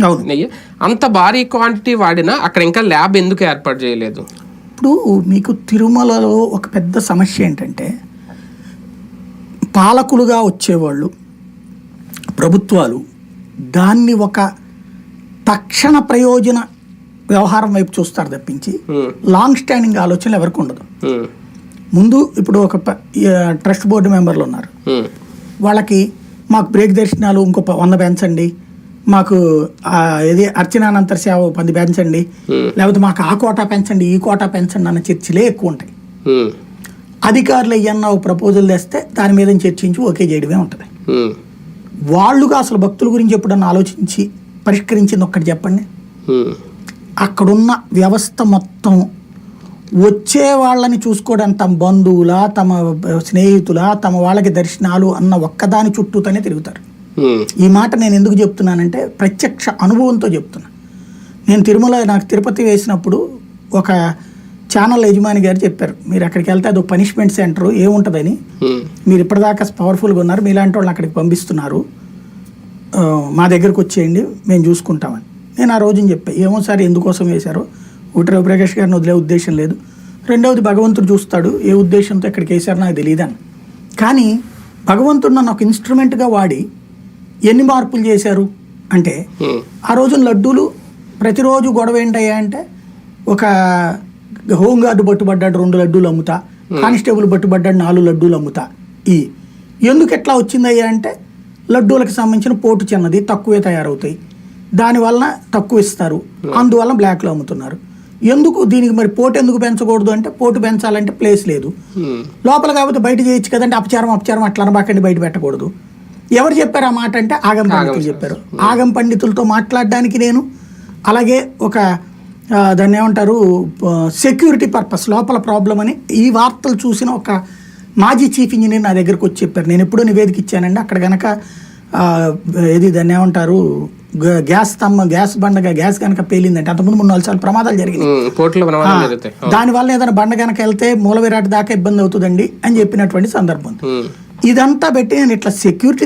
నెయ్యి అంత భారీ క్వాంటిటీ వాడినా అక్కడ ఇంకా ల్యాబ్ ఎందుకు ఏర్పాటు చేయలేదు? ఇప్పుడు మీకు తిరుమలలో ఒక పెద్ద సమస్య ఏంటంటే పాలకులుగా వచ్చేవాళ్ళు ప్రభుత్వాలు దాన్ని ఒక తక్షణ ప్రయోజన వ్యవహారం వైపు చూస్తారు తప్పించి. లాంగ్ స్టాండింగ్ ఆలోచనలు ఎవరికి ఉండదు. ముందు ఇప్పుడు ఒక ట్రస్ట్ బోర్డు మెంబర్లు ఉన్నారు. వాళ్ళకి మాకు బ్రేక్ దర్శనాలు ఇంకో వంద పెంచండి మాకు ఇది అర్చనానంతర సేవ పది పెంచండి. లేకపోతే మాకు ఆ కోటా పెంచండి ఈ కోటా పెంచండి అన్న చర్చలే ఎక్కువ ఉంటాయి. అధికారులు అయ్యన్న ఒక ప్రపోజల్ తెస్తే దాని మీద చర్చించి ఓకే చేయడమే ఉంటుంది. వాళ్ళుగా అసలు భక్తుల గురించి ఎప్పుడన్నా ఆలోచించి పరిష్కరించింది ఒక్కటి చెప్పండి. అక్కడున్న వ్యవస్థ మొత్తం వచ్చే వాళ్ళని చూసుకోవడానికి తమ బంధువుల తమ స్నేహితుల తమ వాళ్ళకి దర్శనాలు అన్న ఒక్కదాని చుట్టూతోనే తిరుగుతారు. ఈ మాట నేను ఎందుకు చెప్తున్నానంటే ప్రత్యక్ష అనుభవంతో చెప్తున్నా. నేను తిరుమల నాకు తిరుపతి వేసినప్పుడు ఒక ఛానల్ యజమాని గారు చెప్పారు మీరు అక్కడికి వెళ్తే అది పనిష్మెంట్ సెంటర్ ఏముంటుందని? మీరు ఇప్పటిదాకా పవర్ఫుల్గా ఉన్నారు మీలాంటి వాళ్ళని అక్కడికి పంపిస్తున్నారు. మా దగ్గరకు వచ్చేయండి మేము చూసుకుంటామని. నేను ఆ రోజున చెప్పా ఏమో సార్ ఎందుకోసం వేశారో? ఒకటి రవిప్రకాష్ గారిని వదిలే ఉద్దేశం లేదు. రెండవది భగవంతుడు చూస్తాడు ఏ ఉద్దేశంతో ఇక్కడికి వేశారో నాకు తెలియదని కానీ భగవంతుడు నన్ను ఒక ఇన్స్ట్రుమెంట్గా వాడి ఎన్ని మార్పులు చేశారు అంటే ఆ రోజున లడ్డూలు ప్రతిరోజు గొడవ ఏంటయ్యా అంటే ఒక హోంగార్డు పట్టుబడ్డాడు రెండు లడ్డూలు అమ్ముతా కానిస్టేబుల్ పట్టుబడ్డాడు నాలుగు లడ్డూలు అమ్ముతా. ఈ ఎందుకు ఎట్లా వచ్చిందయ్యా అంటే లడ్డూలకు సంబంధించిన పోటు చిన్నది తక్కువే తయారవుతాయి. దానివల్ల తక్కువ ఇస్తారు. అందువల్ల బ్లాక్లో అమ్ముతున్నారు. ఎందుకు దీనికి మరి పోటు ఎందుకు పెంచకూడదు అంటే పోటు పెంచాలంటే ప్లేస్ లేదు. లోపల కాకపోతే బయట చేయొచ్చు కదంటే అపచారం అపచారం అట్లా అనబాకండి బయట పెట్టకూడదు. ఎవరు చెప్పారు ఆ మాట అంటే ఆగం పండితులు చెప్పారు. ఆగం పండితులతో మాట్లాడడానికి నేను అలాగే ఒక దాన్ని ఏమంటారు సెక్యూరిటీ పర్పస్ లోపల ప్రాబ్లం అని ఈ వార్తలు చూసిన ఒక మాజీ చీఫ్ ఇంజనీర్ నా దగ్గరకు వచ్చి చెప్పారు. నేను ఎప్పుడో నివేదిక ఇచ్చానండి. అక్కడ గనక ఆ, ఏది దాన్ని ఏమంటారు గ్యాస్ తమ్మ గ్యాస్ బండగా గ్యాస్ కనుక పేలిందంటే అంతకుముందు మూడు నాలుగు సార్లు ప్రమాదాలు జరిగినాయి. దానివల్ల ఏదైనా బండ కనుక వెళ్తే మూల విరాట్ దాకా ఇబ్బంది అవుతుందండి అని చెప్పినటువంటి సందర్భం. ఇదంతా పెట్టి నేను ఇట్లా సెక్యూరిటీ